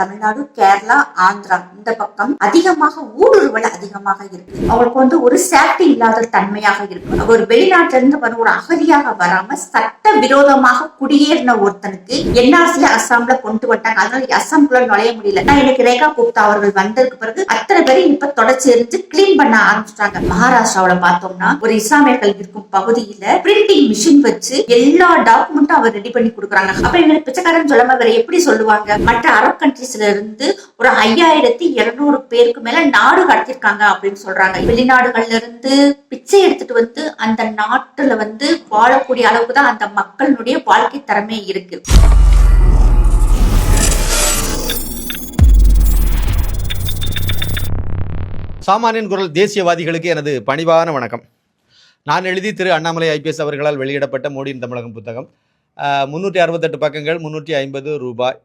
தமிழ்நாடு கேரளா ஆந்திரா இந்த பக்கம் அதிகமாக ஊடுருவல் அதிகமாக இருக்கு. அவங்களுக்கு வந்து ஒரு சேஃப்டி இல்லாத தன்மையாக இருக்கு. ஒரு வெளிநாட்டுல இருந்து வர ஒரு அகதியாக வராம சட்ட விரோதமாக குடியேறின ஒருத்தனுக்கு என்ஆர்சி அசாம்ல கொண்டு வந்தாங்க அதனால அஸ்ஸாம்குள்ள நுழைய முடியல. நான் எனக்கு ரேகா குப்தா அவர்கள் வந்ததுக்கு பிறகு அத்தனை பேரும் இப்ப தொடச்சி எரிஞ்சு கிளீன் பண்ண ஆரம்பிச்சிட்டாங்க. மகாராஷ்டிராவில பார்த்தோம்னா ஒரு இஸ்லாமியர்கள் இருக்கும் பகுதியில பிரிண்டிங் மிஷின் வச்சு எல்லா டாக்குமெண்ட்டும் அவர் ரெடி பண்ணி கொடுக்குறாங்க. அப்ப எங்களுக்கு பிச்சைக்காரன் சொல்லாம வேற எப்படி சொல்லுவாங்க? மற்ற அரப் கண்ட்ரீஸ்ல இருந்து ஒரு ஐயாயிரத்தி இருநூறு பேருக்கு மேல நாடு கடத்திருக்காங்க அப்படின்னு சொல்றாங்க. வெளிநாடுகள்ல இருந்து பிச்சை எடுத்துட்டு வந்து அந்த நாட்டுல வந்து வாழக்கூடிய அளவுக்கு தான் அந்த மக்களுடைய வாழ்க்கை தரமே இருக்கு. சாமானியன் குரல் தேசியவாதிகளுக்கு எனது பணிவான வணக்கம். நான் எழுதி திரு அண்ணாமலை ஐபிஎஸ் அவர்களால் வெளியிடப்பட்ட மோடியின் தமிழகம் புத்தகம். முந்நூற்றி அறுபத்தெட்டு பக்கங்கள் முந்நூற்றி ஐம்பது ரூபாய்.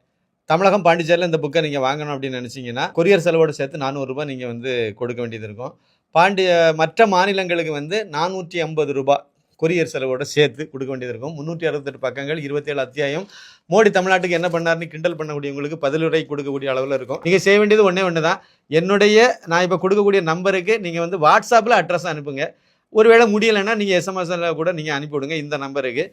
தமிழகம் பாண்டிச்சேரியில் இந்த புக்கை நீங்கள் வாங்கணும் அப்படின்னு நினச்சிங்கன்னா கொரியர் செலவோடு சேர்த்து நானூறுரூபா நீங்கள் வந்து கொடுக்க வேண்டியது இருக்கும். பாண்டிய மற்ற மாநிலங்களுக்கு வந்து நானூற்றி ஐம்பது ரூபாய் கொரியர் செலவோட சேர்த்து கொடுக்க வேண்டியது இருக்கும். முந்நூற்றி அறுபத்தெட்டு பக்கங்கள் இருபத்தேழு அத்தியாயம். மோடி தமிழ்நாட்டுக்கு என்ன பண்ணாருன்னு கிண்டல் பண்ணக்கூடியவங்களுக்கு பதிலுரை கொடுக்கக்கூடிய அளவில் இருக்கும். நீங்கள் செய்ய வேண்டியது ஒன்றே ஒன்று தான். என்னுடைய நான் இப்போ கொடுக்கக்கூடிய நம்பருக்கு நீங்கள் வந்து வாட்ஸ்அப்பில் அட்ரஸ் அனுப்புங்க. ஒருவேளை முடியலைன்னா நீங்கள் எஸ்எம்எஸ்ல கூட நீங்கள் அனுப்பிவிடுங்க இந்த நம்பருக்கு.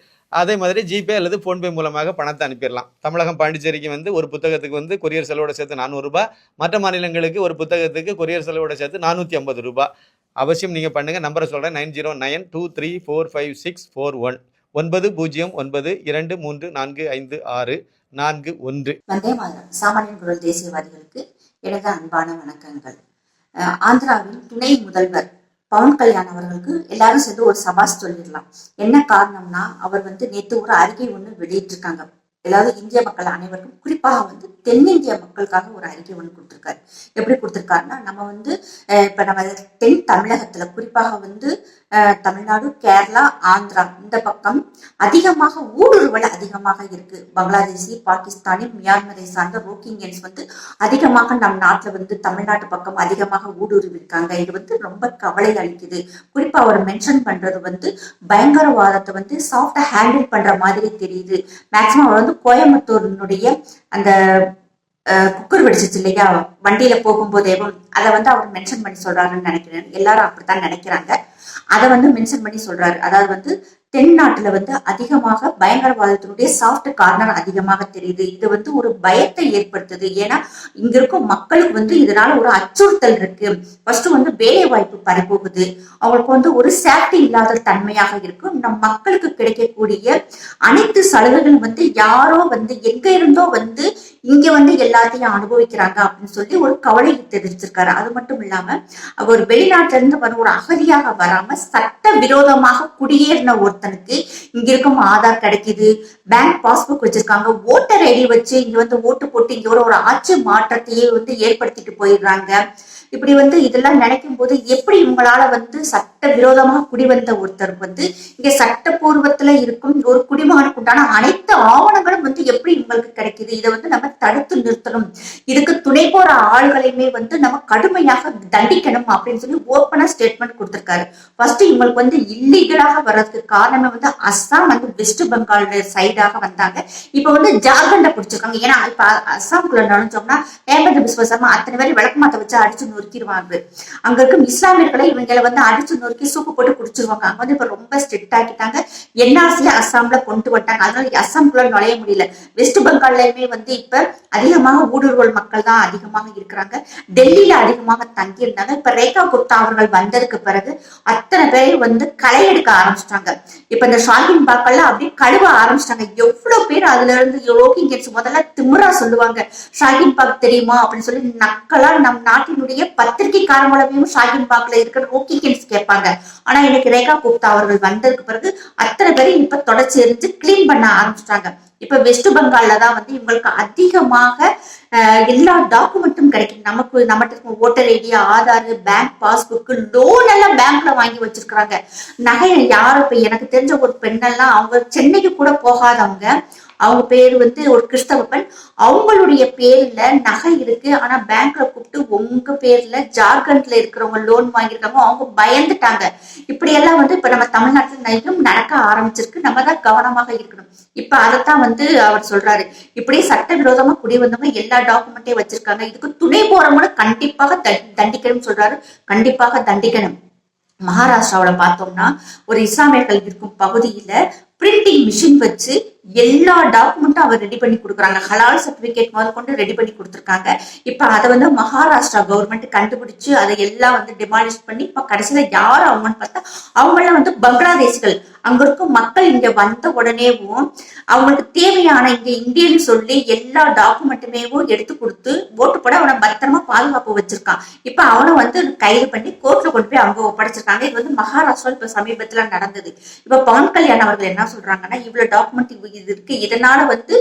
அதே மாதிரி ஜிபே அல்லது ஃபோன்பே மூலமாக பணத்தை அனுப்பிடலாம். தமிழகம் பாண்டிச்சேரிக்கு வந்து ஒரு புத்தகத்துக்கு வந்து கொரியர் செலவோட சேர்த்து நானூறுரூபா மற்ற மாநிலங்களுக்கு ஒரு புத்தகத்துக்கு கொரியர் செலவோட சேர்த்து நானூற்றி ஐம்பது ரூபாய். அவசியம் நீங்கள் பண்ணுங்கள் நம்பரை சொல்கிறேன் nine zero nine two three four five six four one. ஒன்பது பூஜ்ஜியம் ஒன்பது இரண்டு மூன்று நான்கு ஐந்து ஆறு நான்கு ஒன்று. வந்தே சாமானியன் குரல் தேசியவாதிகளுக்கு எனது அன்பான வணக்கங்கள். ஆந்திராவின் துணை முதல்வர் பவன் கல்யாண் அவர்களுக்கு எல்லாரும் சேர்ந்து ஒரு சபாஸ் சொல்லிடலாம். என்ன காரணம்னா அவர் வந்து நேற்று ஒரு அறிக்கை ஒன்று வெளியிட்டிருக்காங்க. அதாவது இந்திய மக்கள் அனைவருக்கும் குறிப்பாக வந்து தென்னிந்திய மக்களுக்காக ஒரு அறிக்கை ஒன்று கொடுத்துருக்காரு. எப்படி கொடுத்திருக்காருன்னா நம்ம வந்து இப்போ நம்ம தென் தமிழகத்துல குறிப்பாக வந்து தமிழ்நாடு கேரளா ஆந்திரா இந்த பக்கம் அதிகமாக ஊடுருவல் அதிகமாக இருக்கு. பங்களாதேசி பாகிஸ்தானி மியான்மரை சார்ந்த ரோக்கிங்கியன்ஸ் வந்து அதிகமாக நம் நாட்டில் வந்து தமிழ்நாட்டு பக்கம் அதிகமாக ஊடுருவி இருக்காங்க இது வந்து ரொம்ப கவலை அளிக்குது. குறிப்பா அவர் மென்ஷன் பண்றது வந்து பயங்கரவாதத்தை வந்து சாஃப்டா ஹேண்டில் பண்ற மாதிரி தெரியுது. மேக்சிமம் அவர் வந்து கோயம்புத்தூரினுடைய அந்த குக்கர் வெடிச்சிச்சு இல்லையா? வண்டியில போகும்போதேவும் அதை வந்து அவர் மென்ஷன் பண்ணி சொல்றாருன்னு நினைக்கிறேன். எல்லாரும் அப்படித்தான் நினைக்கிறாங்க. அதை வந்து மென்ஷன் பண்ணி சொல்றாரு. அதாவது வந்து தென்னாட்டுல வந்து அதிகமாக பயங்கரவாதத்தினுடைய சாஃப்ட் கார்னர் அதிகமாக தெரியுது. இது வந்து ஒரு பயத்தை ஏற்படுத்துது. ஏன்னா இங்க இருக்கும் மக்களுக்கு வந்து இதனால ஒரு அச்சுறுத்தல் இருக்கு. ஃபர்ஸ்ட் வந்து வேலை வாய்ப்பு பறிபோகுது. அவங்களுக்கு வந்து ஒரு சேஃப்டி இல்லாத தன்மையாக இருக்கும். நம் மக்களுக்கு கிடைக்கக்கூடிய அனைத்து சலுகைகளும் வந்து யாரோ வந்து எங்க இருந்தோ வந்து இங்க வந்து எல்லாத்தையும் அனுபவிக்கிறாங்க அப்படின்னு சொல்லி ஒரு கவலை தெரிவிச்சிருக்காரு. அது மட்டும் இல்லாம அவர் வெளிநாட்டுல இருந்து வர ஒரு அகதியாக வராம சட்ட விரோதமாக குடியேறின ஒருத்தனுக்கு இங்க இருக்கும் ஆதார் கிடைக்குது பேங்க் பாஸ்புக் வச்சிருக்காங்க ஓட்டர் ஐடி வச்சு இங்க வந்து ஓட்டு போட்டு இங்க ஒரு ஆட்சி மாற்றத்தையே வந்து ஏற்படுத்திட்டு போயிடுறாங்க. இப்படி வந்து இதெல்லாம் நினைக்கும் போது எப்படி இவங்களால வந்து சட்ட விரோதமாக குடிவந்த ஒருத்தருக்கு வந்து இங்க சட்டப்பூர்வத்துல இருக்கும் ஒரு குடிமகனுக்கு உண்டான அனைத்து ஆவணங்களும் வந்து எப்படி இவங்களுக்கு கிடைக்குது? இதை வந்து நம்ம தடுத்து நிறுத்தணும். இதுக்கு துணை போற ஆள்களையுமே வந்து நம்ம கடுமையாக தண்டிக்கணும் அப்படின்னு சொல்லி ஓப்பனா ஸ்டேட்மெண்ட் கொடுத்திருக்காரு. ஃபர்ஸ்ட் இவங்களுக்கு வந்து இல்லீகலாக வர்றதுக்கு காரணமே வந்து அஸ்ஸாம் வந்து வெஸ்ட் பெங்கால் சைடாக வந்தாங்க. இப்ப வந்து ஜார்க்கண்டை பிடிச்சிருக்காங்க. ஏன்னா இப்ப அஸ்ஸாம்குள்ள நுழைஞ்சோம்னா ஹேமந்த் பிஸ்வ அத்தனை பேரும் விளக்கமாத்த வச்சு அடிச்சு நொறுக்கிடுவாங்க அங்க இருக்கும் இஸ்லாமியர்களை இவங்களை வந்து அடிச்சு நொறுக்கி சூப்பு போட்டு குடிச்சிருவாங்க. அங்க வந்து இப்ப ரொம்ப ஸ்ட்ரிக்ட் ஆக்கிட்டாங்க. என்ஆர்சி அஸ்ஸாம்ல கொண்டு வந்துட்டாங்க. அதனால அஸ்ஸாம்குள்ள நுழைய முடியல. வெஸ்ட் பெங்கால்லயுமே வந்து இப்ப அதிகமாக ஊடுருவல் மக்கள் தான் அதிகமாக இருக்கிறாங்க. டெல்லியில அதிகமாக தங்கி இருந்தாங்க இப்ப ரேகா குப்தா அவர்கள் வந்ததுக்கு பிறகு அத்தனை பேர் வந்து களை எடுக்க ஆரம்பிச்சிட்டாங்க. இப்ப இந்த ஷாகின் பாக்கெல்லாம் அப்படியே கழுவ ஆரம்பிச்சிட்டாங்க. எவ்வளவு பேர் அதுல இருந்து யோகிங்கன்ஸ் முதல்ல திமுறா சொல்லுவாங்க. ஷாகின் பாக் தெரியுமா? அப்படின்னு சொல்லி நக்கலா நம் நாட்டினுடைய பத்திரிகைக்கார மூலமையும் ஷாகின் பாக்ல இருக்கிற ரோக்கிங்கன்ஸ் கேட்பாங்க. ஆனா இன்னைக்கு ரேகா குப்தா அவர்கள் வந்ததுக்கு பிறகு அத்தனை பேரும் இப்ப தொடர்ச்சி எரிஞ்சு கிளீன் பண்ண ஆரம்பிச்சிட்டாங்க. இப்ப வெஸ்ட் பெங்கால்ல தான் வந்து இவங்களுக்கு அதிகமாக எல்லா டாக்குமெண்ட்டும் கிடைக்கும். நமக்கு நம்மகிட்ட voter ID Aadhaar bank passbook loan எல்லாம் பேங்க்ல வாங்கி வச்சிருக்கிறாங்க. நகை யாரும் இப்ப எனக்கு தெரிஞ்ச ஒரு பெண்ணெல்லாம் அவங்க சென்னைக்கு கூட போகாதவங்க. அவங்க பேர் வந்து ஒரு கிறிஸ்தவ பெண் அவங்களுடைய பேர்ல நகை இருக்கு. ஆனா பேங்க்ல கூப்பிட்டு உங்க பேர்ல ஜார்க்கண்ட்ல இருக்கிறவங்க லோன் வாங்கியிருக்காங்க. அவங்க பயந்துட்டாங்க. இப்படி எல்லாம் வந்து இப்ப நம்ம தமிழ்நாட்டில் நையும் நடக்க ஆரம்பிச்சிருக்கு. நம்ம தான் கவனமாக இருக்கணும். இப்ப அதைத்தான் வந்து அவர் சொல்றாரு. இப்படியே சட்டவிரோதமா குடி வந்தவங்க எல்லா டாக்குமெண்ட்டையும் வச்சிருக்காங்க. இதுக்கு துணை போறவங்களும் கண்டிப்பாக தண்டி- தண்டிக்கணும்னு சொல்றாரு. கண்டிப்பாக தண்டிக்கணும். மகாராஷ்டிராவில் பார்த்தோம்னா ஒரு இஸ்லாமியர்கள் இருக்கும் பகுதியில் பிரிண்டிங் மிஷின் வச்சு எல்லா டாக்குமெண்ட்டும் அவர் ரெடி பண்ணி கொடுக்குறாங்க. ஹலால் சர்டிபிகேட் முதல் கொண்டு ரெடி பண்ணி கொடுத்துருக்காங்க. இப்ப அதை வந்து மகாராஷ்டிரா கவர்மெண்ட் கண்டுபிடிச்சு அதை எல்லாம் வந்து டிமாலிஷ் பண்ணி இப்ப கடைசியில யார் அவங்கன்னு பார்த்தா அவங்களாம் வந்து பங்களாதேஷ்கள் அங்க இருக்கும் மக்கள் இங்க வந்த உடனேவும் அவங்களுக்கு தேவையான இங்க இந்தியன்னு சொல்லி எல்லா டாக்குமெண்ட்டுமேவும் எடுத்து கொடுத்து ஓட்டு போட அவனை பத்திரமா பாதுகாப்பு வச்சிருக்கான். இப்ப அவனை வந்து கைது பண்ணி கோர்ட்ல கொண்டு போய் அவங்க ஒப்படைச்சிருக்காங்க. இது வந்து மகாராஷ்டிரா இப்ப சமீபத்துல நடந்தது. இப்ப பவன் கல்யாண் அவர்கள் என்ன சொல்றாங்கன்னா இவ்வளவு டாக்குமெண்ட் இது இருக்கு இதனால வந்து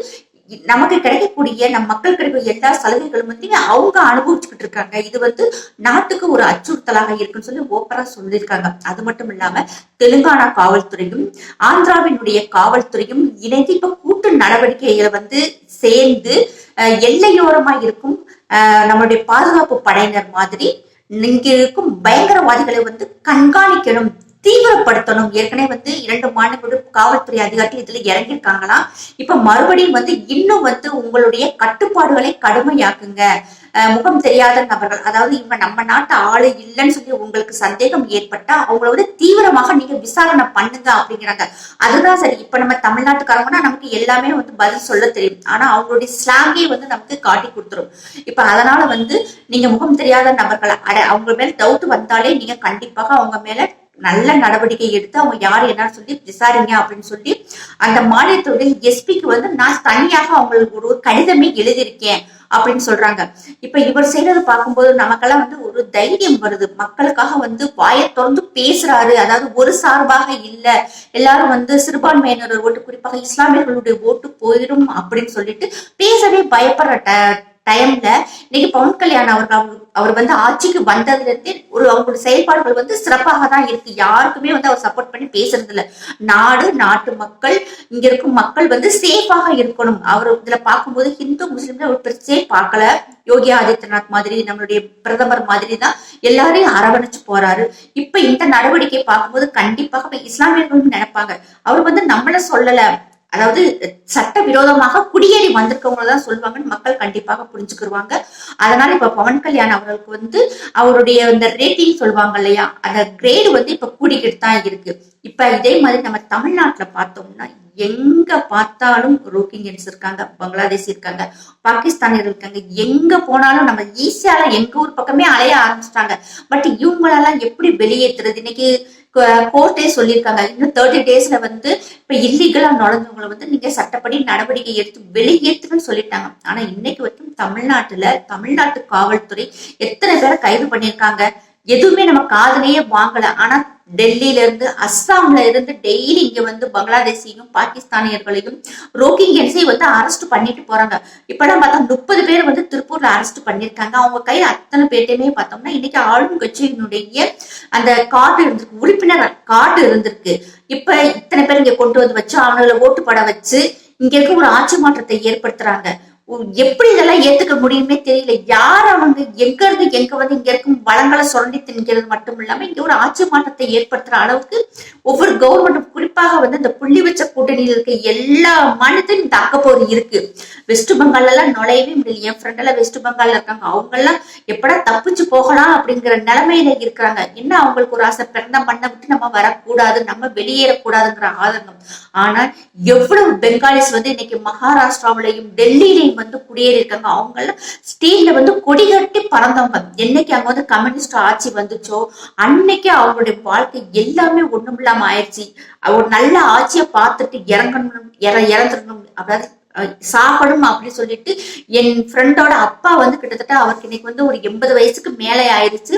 நமக்கு கிடைக்கக்கூடிய நம் மக்கள் கிடைக்கும் எல்லா சலுகைகளும் வந்து அவங்க அனுபவிச்சுக்கிட்டு இருக்காங்க. இது வந்து நாட்டுக்கு ஒரு அச்சுறுத்தலாக இருக்குன்னு சொல்லி ஓப்பரா சொல்லியிருக்காங்க. அது மட்டும் இல்லாம தெலுங்கானா காவல்துறையும் ஆந்திராவினுடைய காவல்துறையும் இணைந்து இப்ப கூட்டு நடவடிக்கைகளை வந்து சேர்ந்து அஹ், எல்லையோரமா இருக்கும் நம்மளுடைய பாதுகாப்பு படையினர் மாதிரி இங்க இருக்கும் பயங்கரவாதிகளை வந்து கண்காணிக்கணும். தீவிரப்படுத்தணும். ஏற்கனவே வந்து இரண்டு மாநில காவல்துறை அதிகாரிகள் இதுல இறங்கியிருக்காங்களாம் இப்ப மறுபடியும் வந்து இன்னும் வந்து உங்களுடைய கட்டுப்பாடுகளை கடுமையாக்குங்க. முகம் தெரியாத நபர்கள் அதாவது இவங்க நம்ம நாட்டு ஆளு இல்லைன்னு சொல்லி உங்களுக்கு சந்தேகம் ஏற்பட்டா அவங்கள வந்து தீவிரமாக நீங்க விசாரணை பண்ணுங்க அப்படிங்கிறாங்க. அதுதான் சரி. இப்ப நம்ம தமிழ்நாட்டுக்காரங்கன்னா நமக்கு எல்லாமே வந்து பதில் சொல்ல தெரியும். ஆனா அவங்களுடைய ஸ்லாங்கே வந்து நமக்கு காட்டி கொடுத்துரும். இப்ப அதனால வந்து நீங்க முகம் தெரியாத நபர்களை அட அவங்க மேல டவுட் வந்தாலே நீங்க கண்டிப்பாக அவங்க மேல நல்ல நடவடிக்கை எடுத்து அவங்க யார் என்னன்னு சொல்லி விசாரிங்க அப்படின்னு சொல்லி அந்த மாநிலத்துடைய எஸ்பிக்கு வந்து நான் தனியாக அவங்களுக்கு ஒரு கடிதமே எழுதியிருக்கேன் அப்படின்னு சொல்றாங்க. இப்ப இவர் செய்யறது பார்க்கும்போது நமக்கெல்லாம் வந்து ஒரு தைரியம் வருது. மக்களுக்காக வந்து வாயை திறந்து பேசுறாரு. அதாவது ஒரு சார்பாக இல்ல. எல்லாரும் வந்து சிறுபான்மையினர் ஓட்டு குறிப்பாக இஸ்லாமியர்களுடைய ஓட்டு போயிடும் அப்படின்னு சொல்லிட்டு பேசவே பயப்படுற டைம்ல இன்னைக்கு பவன் கல்யாண் அவர்கள் அவங்க- அவர் வந்து ஆட்சிக்கு வந்ததுல ஒரு அவங்களோட செயல்பாடுகள் வந்து சிறப்பாக தான் இருக்கு. யாருக்குமே வந்து அவர் சப்போர்ட் பண்ணி பேசுறது இல்ல நாடு நாட்டு மக்கள் இங்க இருக்கும் மக்கள் வந்து சேஃபாக இருக்கணும். அவர் இதுல பார்க்கும்போது ஹிந்து முஸ்லீம்ல ஒரு பிரச்சனையே பார்க்கல. யோகி ஆதித்யநாத் மாதிரி நம்மளுடைய பிரதமர் மாதிரி தான் எல்லாரையும் அரவணைச்சு போறாரு. இப்ப இந்த நடவடிக்கை பார்க்கும்போது கண்டிப்பாக இஸ்லாமியர்களும் நினைப்பாங்க. அவர் வந்து நம்மள சொல்லல. அதாவது சட்டவிரோதமாக குடியேறி வந்திருக்கவங்களை தான் சொல்லுவாங்கன்னு மக்கள் கண்டிப்பாக புரிஞ்சுக்கிருவாங்க. அதனால இப்ப பவன் கல்யாண் அவர்களுக்கு வந்து அவருடைய அந்த ரேட்டிங் சொல்லுவாங்க இல்லையா அந்த கிரேடு வந்து இப்ப கூடிக்கிட்டு தான் இருக்கு. இப்ப இதே மாதிரி நம்ம தமிழ்நாட்டுல பார்த்தோம்னா எங்க பார்த்தாலும் ரோஹிங்கியன்ஸ் இருக்காங்க பங்களாதேஷ் இருக்காங்க பாகிஸ்தானியர் இருக்காங்க எங்க போனாலும் நம்ம ஈஸியால எங்க ஊர் பக்கமே அலைய ஆரம்பிச்சிட்டாங்க. பட் இவங்களெல்லாம் எப்படி வெளியேற்றுறது இன்னைக்கு கோர்ட்டே சொல்லியிருக்காங்க இன்னும் தேர்ட்டி டேஸ்ல வந்து இப்ப இல்லீகலா நுழைஞ்சவங்களை வந்து நீங்க சட்டப்படி நடவடிக்கை எடுத்து வெளியேற்றுன்னு சொல்லிட்டாங்க. ஆனா இன்னைக்கு வரைக்கும் தமிழ்நாட்டுல தமிழ்நாட்டு காவல்துறை எத்தனை பேரை கைது பண்ணியிருக்காங்க? எதுவுமே நம்ம காதலையே வாங்கல. ஆனா டெல்லியில இருந்து அஸ்ஸாம்ல இருந்து டெய்லி இங்க வந்து பங்களாதேசியும் பாகிஸ்தானியர்களையும் ரோஹிங்கியன்ஸையும் வந்து அரெஸ்ட் பண்ணிட்டு போறாங்க. இப்பெல்லாம் பார்த்தா முப்பது பேர் வந்து திருப்பூர்ல அரெஸ்ட் பண்ணிருக்காங்க அவங்க கையில அத்தனை பேர்ட்டையுமே பார்த்தோம்னா இன்னைக்கு ஆளும் கட்சியினுடைய அந்த கார்டு இருந்திருக்கு உறுப்பினர் கார்டு இருந்திருக்கு. இப்ப இத்தனை பேர் இங்க கொண்டு வந்து வச்சு அவங்களை ஓட்டு பட வச்சு இங்க இருக்க ஒரு ஆட்சி மாற்றத்தை ஏற்படுத்துறாங்க. எப்படி இதெல்லாம் ஏத்துக்க முடியுமே தெரியல. யார் அவங்க எங்க இருந்து எங்க வந்து இங்க இருக்கும் வளங்களை சுரண்டி தின்கிறது மட்டும் இல்லாம இங்க ஒரு ஆட்சி மாற்றத்தை ஏற்படுத்துற அளவுக்கு ஒவ்வொரு கவர்மெண்ட்டும் குறிப்பாக வந்து இந்த புள்ளி வச்ச கூட்டணியில் இருக்க எல்லா மாநிலத்திலும் இந்த அக்கப்போர் இருக்கு. வெஸ்ட் பெங்கால்ல எல்லாம் நுழையவே முடியல. என் ஃப்ரெண்ட் எல்லாம் வெஸ்ட் பெங்கால்ல இருக்காங்க. அவங்க எல்லாம் எப்படா தப்பிச்சு போகலாம் அப்படிங்கிற நிலைமையில இருக்கிறாங்க. என்ன அவங்களுக்கு ஒரு ஆசை? பிறந்த மண்ணை விட்டு நம்ம வரக்கூடாது நம்ம வெளியேறக்கூடாதுங்கிற ஆதங்கம். ஆனா எவ்வளவு பெங்காலிஸ் வந்து இன்னைக்கு மகாராஷ்டிராவிலையும் டெல்லியிலையும் வந்து குடியேறி இருக்காங்க. அவங்க எல்லாம் ஸ்டேட்ல வந்து கொடி கட்டி பறந்தவங்க. என்னைக்கு அங்க வந்து கம்யூனிஸ்ட் ஆட்சி வந்துச்சோ அன்னைக்கு அவங்களுடைய வாழ்க்கை எல்லாமே ஒண்ணும் இல்லாம ஆயிடுச்சு. ஒரு நல்ல ஆட்சியை பார்த்துட்டு இறங்கணும் இற இறந்துடணும். அதாவது சாப்பிடும் சாகணும் அப்படின்னு சொல்லிட்டு என் ஃப்ரெண்டோட அப்பா வந்து கிட்டத்தட்ட அவருக்கு இன்னைக்கு வந்து ஒரு எண்பது வயசுக்கு மேலே ஆயிடுச்சு.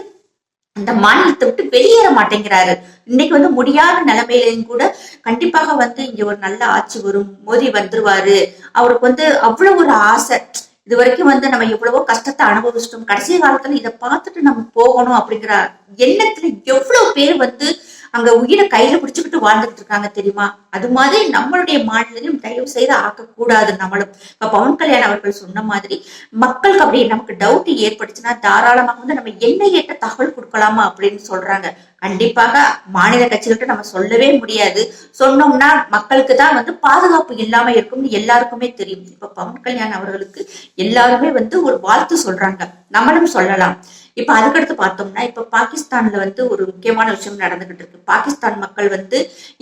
அந்த மாநிலத்தை விட்டு வெளியேற மாட்டேங்கிறாரு. இன்னைக்கு வந்து முடியாத நிலைமையிலையும் கூட கண்டிப்பாக வந்து இங்க ஒரு நல்ல ஆட்சி வரும் மோதி வந்துருவாரு. அவருக்கு வந்து அவ்வளவு ஒரு ஆசை. இது வரைக்கும் வந்து நம்ம எவ்வளவோ கஷ்டத்தை அனுபவிச்சிட்டோம். கடைசி காலத்துல இதை பார்த்துட்டு நம்ம போகணும் அப்படிங்கிற எண்ணத்துல எவ்வளவு பேர் வந்து அங்க உயிரை கையில பிடிச்சுக்கிட்டு வாழ்ந்துகிட்டு இருக்காங்க தெரியுமா? அது மாதிரி நம்மளுடைய மாநிலத்திலும் தயவு செய்து ஆக்கக்கூடாது நம்மளும். இப்ப பவன் கல்யாண் அவர்கள் சொன்ன மாதிரி மக்களுக்கு அப்படி நமக்கு டவுட் ஏற்பட்டுச்சுன்னா தாராளமாக வந்து நம்ம என்ன ஏற்ற தகவல் கொடுக்கலாமா அப்படின்னு சொல்றாங்க. கண்டிப்பாக மாநில கட்சிகள்கிட்ட நம்ம சொல்லவே முடியாது. சொன்னோம்னா மக்களுக்கு தான் வந்து பாதுகாப்பு இல்லாம இருக்கும்னு எல்லாருக்குமே தெரியும். இப்ப பவன் கல்யாண் அவர்களுக்கு எல்லாருமே வந்து ஒரு வாழ்த்து சொல்றாங்க. நம்மளும் சொல்லலாம். இப்ப அதுக்கடுத்து பார்த்தோம்னா இப்ப பாகிஸ்தான்ல வந்து ஒரு முக்கியமான விஷயம் நடந்துகிட்டு இருக்கு. பாகிஸ்தான் மக்கள் வந்து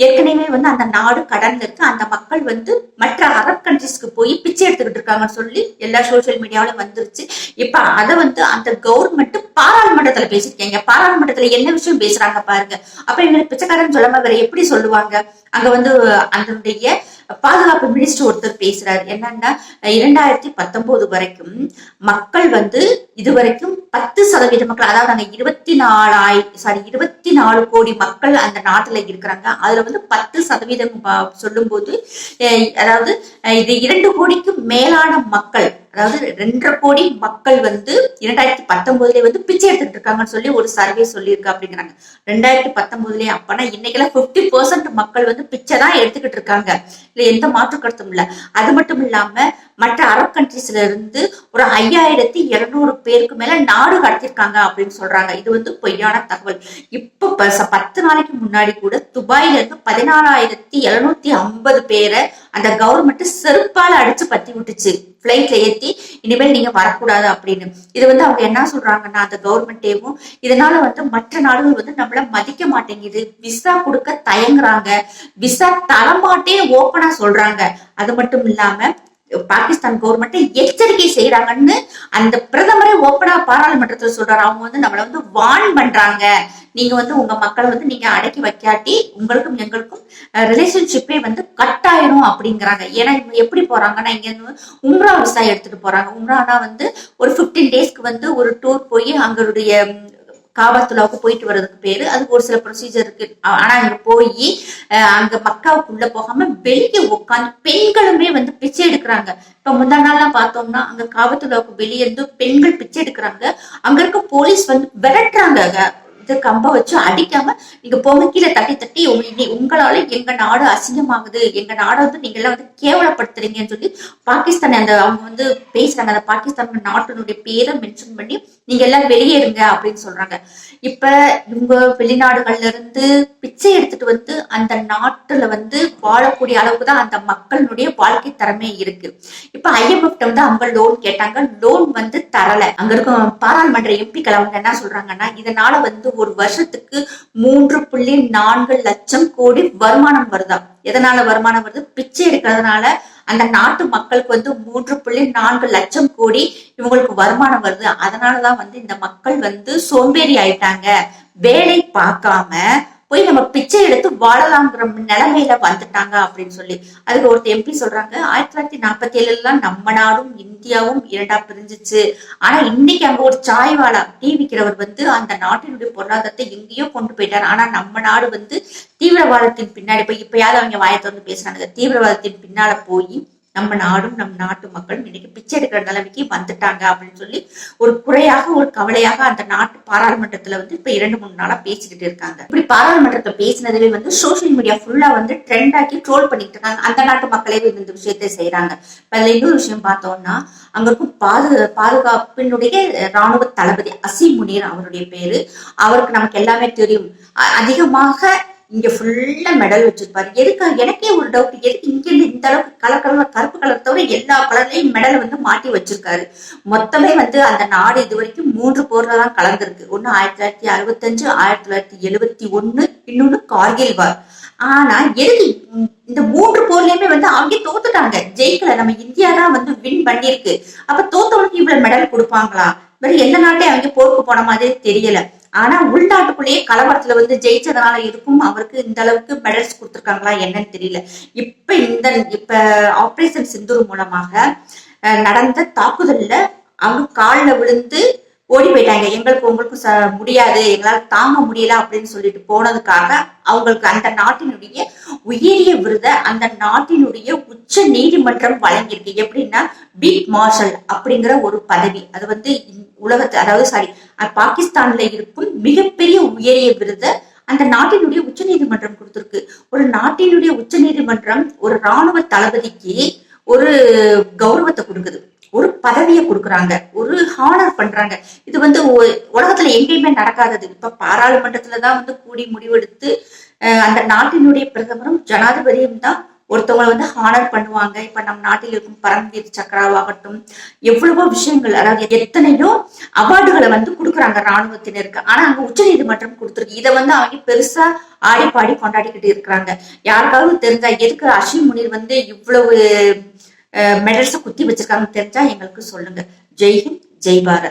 ஏற்கனவே வந்து அந்த நாடு கடன்ல இருக்கு. அந்த மக்கள் வந்து மற்ற அரப் கண்ட்ரிஸ்க்கு போய் பிச்சை எடுத்துக்கிட்டு இருக்காங்கன்னு சொல்லி எல்லா சோசியல் மீடியாவிலும் வந்துருச்சு. இப்ப அதை வந்து அந்த கவர்மெண்ட் பாராளுமன்றத்துல பேசிருக்கீங்க பாராளுமன்றத்துல என்ன விஷயம் பேசுறாங்க பாருங்க. அப்ப எங்களுக்கு பிச்சைக்காரன் சொல்லாம வேற எப்படி சொல்லுவாங்க? அங்க வந்து அதனுடைய பாதுகாப்பு மினிஸ்டர் ஒருத்தர் பேசுறாரு. என்னன்னா இரண்டாயிரத்தி பத்தொன்பது வரைக்கும் மக்கள் வந்து இதுவரைக்கும் பத்து சதவீத மக்கள் அதாவது நாங்க இருபத்தி நாலாய் சாரி இருபத்தி நாலு கோடி மக்கள் அந்த நாட்டுல இருக்கிறாங்க. அதுல வந்து பத்து சதவீதம் சொல்லும் போது அதாவது அஹ் இது இரண்டு கோடிக்கும் மேலான மக்கள் அதாவது ரெண்டரை கோடி மக்கள் வந்து இரண்டாயிரத்தி பத்தொன்பதுல வந்து பிச்சை எடுத்துட்டு இருக்காங்கன்னு சொல்லி ஒரு சர்வே சொல்லியிருக்கு அப்படிங்கிறாங்க. ரெண்டாயிரத்தி பத்தொன்பதுலயே அப்பனா இன்னைக்கெல்லாம் பிப்டி பெர்சென்ட் மக்கள் வந்து பிச்சை தான் எடுத்துக்கிட்டு இருக்காங்க. இல்ல எந்த மாற்று கருத்தும் இல்ல. அது மட்டும் இல்லாம மற்ற அரப் கண்ட்ரிஸ்ல இருந்து ஒரு ஐயாயிரத்தி இருநூறு பேருக்கு மேல நாடு கடத்திருக்காங்க அப்படின்னு சொல்றாங்க. இது வந்து பொய்யான தகவல். இப்ப பத்து நாளைக்கு முன்னாடி கூட துபாயில இருந்து பதினாலாயிரத்தி எழுநூத்தி ஐம்பது பேரை அந்த கவர்மெண்ட் செருப்பால அடிச்சு பத்தி விட்டுச்சு. பிளைட்ல ஏத்தி இனிமேல் நீங்க வரக்கூடாது அப்படின்னு. இது வந்து அவங்க என்ன சொல்றாங்கன்னா அந்த கவர்மெண்டேவும் இதனால வந்து மற்ற நாடுகள் வந்து நம்மள மதிக்க மாட்டேங்குது. விசா கொடுக்க தயங்குறாங்க. விசா தரமாட்டே ஓப்பனா சொல்றாங்க. அது மட்டும் இல்லாம பாகிஸ்தான் கவர்மெண்ட் எச்சரிக்கை செய்யறாங்கன்னு அந்த பிரதமரே ஓப்பனா பாராளுமன்றத்துல சொல்றாரு. அவங்க வந்து நம்மளை வந்து வான் பண்றாங்க. நீங்க வந்து உங்க மக்களை வந்து நீங்க அடக்கி வைக்காட்டி உங்களுக்கும் எங்களுக்கும் ரிலேஷன்ஷிப்பே வந்து கட் ஆயிரும் அப்படிங்கிறாங்க. ஏன்னா இவங்க எப்படி போறாங்கன்னா இங்க உம்ரா விசா எடுத்துட்டு போறாங்க. உம்ரானா வந்து ஒரு 15 டேஸ்க்கு வந்து ஒரு டூர் போய் அங்களுடைய காபத்துலாவுக்கு போயிட்டு வர்றதுக்கு பேரு. அதுக்கு ஒரு சில ப்ரொசீஜர் இருக்கு. ஆனா அங்க போய் அங்க மக்காவுக்குள்ள போகாம வெளியே உட்காந்து பெண்களுமே வந்து பிச்சை எடுக்கிறாங்க. இப்ப முந்தா நாள்லாம் பார்த்தோம்னா அங்க காபத்துலாவுக்கு வெளியே இருந்து பெண்கள் பிச்சை எடுக்கிறாங்க. அங்க இருக்க போலீஸ் வந்து விரட்டுறாங்க. இது கம்ப வச்சு அடிக்காம நீங்க போங்க தட்டி தட்டி உங்களால எங்க நாடு அசிங்கமாகுது எங்க நாடை வந்து நீங்க எல்லாம் வந்து கேவலப்படுத்துறீங்கன்னு சொல்லி பாகிஸ்தான் அந்த அவங்க வந்து பேசுறாங்க. அந்த பாகிஸ்தான் நாட்டினுடைய பேரை மென்ஷன் பண்ணி நீங்க எல்லாம் வெளியேறுங்க அப்படின்னு சொல்றாங்க. இப்ப இவங்க வெளிநாடுகள்ல இருந்து பிச்சை எடுத்துட்டு வந்து அந்த நாட்டுல வந்து வாழக்கூடிய அளவுக்கு தான் அந்த மக்களுடைய வாழ்க்கை தரமே இருக்கு. இப்ப ஐஎம்எஃப்ட வந்து அவங்க லோன் கேட்டாங்க. லோன் வந்து தரல. அங்க இருக்கும் பாராளுமன்ற எம்பிக்கள் அவங்க என்ன சொல்றாங்கன்னா இதனால வந்து ஒரு வருஷத்துக்கு மூன்று புள்ளி நான்கு லட்சம் கோடி வருமானம் வருதா? எதனால வருமானம் வருது? பிச்சை எடுக்கிறதுனால அந்த நாட்டு மக்களுக்கு வந்து மூன்று புள்ளி நான்கு லட்சம் கோடி இவங்களுக்கு வருமானம் வருது. அதனாலதான் வந்து இந்த மக்கள் வந்து சோம்பேறி ஆயிட்டாங்க. வேலை பார்க்காம போய் நம்ம பிச்சை எடுத்து வாழலாங்கிற நிலைமையில வந்துட்டாங்க அப்படின்னு சொல்லி. அதுக்கு ஒருத்தர் எம்பி சொல்றாங்க ஆயிரத்தி தொள்ளாயிரத்தி நாற்பத்தி ஏழுல நம்ம நாடும் இந்தியாவும் இரண்டா பிரிஞ்சிச்சு. ஆனா இன்னைக்கு அங்க ஒரு சாய்வாளா டீ விக்கிறவர் வந்து அந்த நாட்டினுடைய பொருளாதாரத்தை எங்கேயோ கொண்டு போயிட்டார். ஆனா நம்ம நாடு வந்து தீவிரவாதத்தின் பின்னாடி போய் இப்பயாவது அவங்க வாயத்தை வந்து பேசுறாங்க தீவிரவாதத்தின் பின்னால போய் நம்ம நாடும் நம் நாட்டு மக்களும் இன்னைக்கு பிச்சை எடுக்கிற நிலைமைக்கு வந்துட்டாங்க அப்படின்னு சொல்லி ஒரு குறையாக ஒரு கவலையாக அந்த நாட்டு பாராளுமன்றத்துல வந்து இப்ப இரண்டு மூணு நாளா பேசிக்கிட்டு இருக்காங்க. இப்படி பாராளுமன்றத்தை பேசினதுவே வந்து சோசியல் மீடியா ஃபுல்லா வந்து ட்ரெண்ட் ஆக்கி ட்ரோல் பண்ணிட்டு இருக்காங்க. அந்த நாட்டு மக்களே இந்த விஷயத்தை செய்யறாங்க இப்ப அதுல இன்னொரு விஷயம் பார்த்தோம்னா அங்க இருக்கும் பாது பாதுகாப்பினுடைய ராணுவ தளபதி அசி முனீர் அவருடைய பேரு. அவருக்கு நமக்கு எல்லாமே தெரியும். அதிகமாக இங்க ஃபுல்லா மெடல் வச்சிருப்பாரு. எதுக்கு எனக்கே ஒரு டவுட் எதுக்கு இங்க இருந்து இந்த அளவுக்கு கலர் கலர் கருப்பு கலர் தவிர எல்லா கலர்லயும் மெடல் வந்து மாட்டி வச்சிருக்காரு. மொத்தமே வந்து அந்த நாடு இது வரைக்கும் மூன்று போர்ல தான் கலந்துருக்கு. ஒன்னு ஆயிரத்தி தொள்ளாயிரத்தி அறுபத்தஞ்சு ஆயிரத்தி தொள்ளாயிரத்தி எழுபத்தி ஒண்ணு இன்னொன்னு கார்கில் வார். ஆனா எதுக்கு இந்த- மூன்று போர்லயுமே வந்து அவங்க தோத்துட்டாங்க. ஜெயிக்கல. நம்ம இந்தியா தான் வந்து வின் பண்ணிருக்கு அப்ப தோத்தவனுக்கு இவ்வளவு மெடல் கொடுப்பாங்களா? வேற எந்த நாட்டையும் அவங்க போருக்கு போன மாதிரி தெரியல. ஆனா உள்நாட்டுக்குள்ளேயே கலவரத்துல வந்து ஜெயிச்சதுனால இருக்கும் அவருக்கு இந்த அளவுக்கு மெடல்ஸ் கொடுத்துருக்காங்களா என்னன்னு தெரியல. இப்ப இந்த இப்ப ஆபரேஷன் சிந்தூர் மூலமாக அஹ், நடந்த தாக்குதல்ல அவங்க காலில் விழுந்து ஓடி போயிட்டாங்க. எங்களுக்கு உங்களுக்கு ச- முடியாது. எங்களால தாங்க முடியல அப்படின்னு சொல்லிட்டு போனதுக்காக அவங்களுக்கு அந்த நாட்டினுடைய உயரிய விருதை அந்த நாட்டினுடைய உச்ச நீதிமன்றம் வழங்கியிருக்கு. எப்படின்னா பீட் மார்ஷல் அப்படிங்கிற ஒரு பதவி. அது வந்து உலகத்து அதாவது சாரி பாகிஸ்தான்ல இருக்கும் மிகப்பெரிய உயரிய விருதை அந்த நாட்டினுடைய உச்சநீதிமன்றம் கொடுத்திருக்கு. ஒரு நாட்டினுடைய உச்ச நீதிமன்றம் ஒரு ராணுவ தளபதிக்கு ஒரு கௌரவத்தை கொடுக்குது. ஒரு பதவியை கொடுக்குறாங்க ஒரு ஹானர் பண்றாங்க. இது வந்து உலகத்துல எங்கேயுமே நடக்காதது. இப்ப பாராளுமன்றத்துல தான் வந்து கூடி முடிவெடுத்து அந்த நாட்டினுடைய பிரதமரும் ஜனாதிபதியும் தான் ஒருத்தவங்களை வந்து ஹானர் பண்ணுவாங்க. இப்ப நம் நாட்டில் இருக்கும் பரம்வீர் சக்கராவாகட்டும் எவ்வளவோ விஷயங்கள் அதாவது எத்தனையோ அவார்டுகளை வந்து கொடுக்குறாங்க ராணுவத்தினருக்கு ஆனா அங்க உச்சநீதிமன்றம் கொடுத்துருக்கு. இதை வந்து அவங்க பெருசா ஆடி பாடி கொண்டாடிக்கிட்டு இருக்கிறாங்க. யாருக்காவது தெரிஞ்சா எதுக்கு அஷிம் முனீர் வந்து இவ்வளவு மெடல்ஸை குத்தி வச்சிருக்காங்கன்னு தெரிஞ்சா எங்களுக்கு சொல்லுங்க. ஜெய்ஹிந்த் ஜெய் பாரத்.